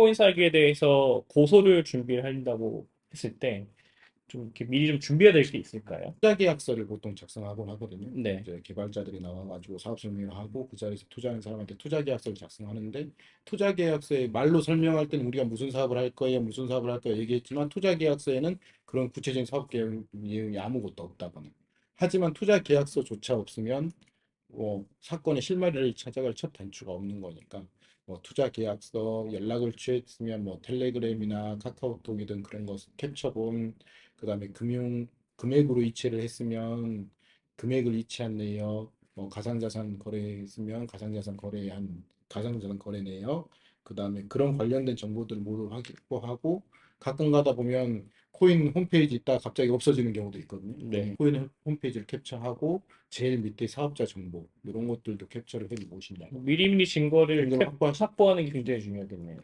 코인 사기에 대해서 고소를 준비를 한다고 했을 때 좀 이렇게 미리 좀 준비해야 될 게 있을까요? 투자 계약서를 보통 작성하곤 하거든요. 네. 이제 개발자들이 나와가지고 사업 설명을 하고 그 자리에서 투자하는 사람한테 투자 계약서를 작성하는데 투자 계약서에 말로 설명할 때는 우리가 무슨 사업을 할 거예요, 무슨 사업을 할 거예요 얘기했지만 투자 계약서에는 그런 구체적인 사업 계획 내용이 아무것도 없다거나. 하지만 투자 계약서조차 없으면 뭐 사건의 실마리를 찾아갈 첫 단추가 없는 거니까 뭐 투자 계약서 연락을 취했으면 뭐 텔레그램이나 카카오톡이든 그런 거 캡처본 그다음에 금융 금액으로 이체를 했으면 금액을 이체한 내역, 뭐 가상자산 거래했으면 가상자산 거래한 가상자산 거래 내역, 그 다음에 그런 관련된 정보들을 모두 확보하고 가끔 가다 보면 코인 홈페이지 있다가 갑자기 없어지는 경우도 있거든요. 네. 코인 홈페이지를 캡처하고 제일 밑에 사업자 정보 이런 것들도 캡처를 해 놓으신다. 미리미리 증거를 확보하는 게 굉장히 중요하겠네요.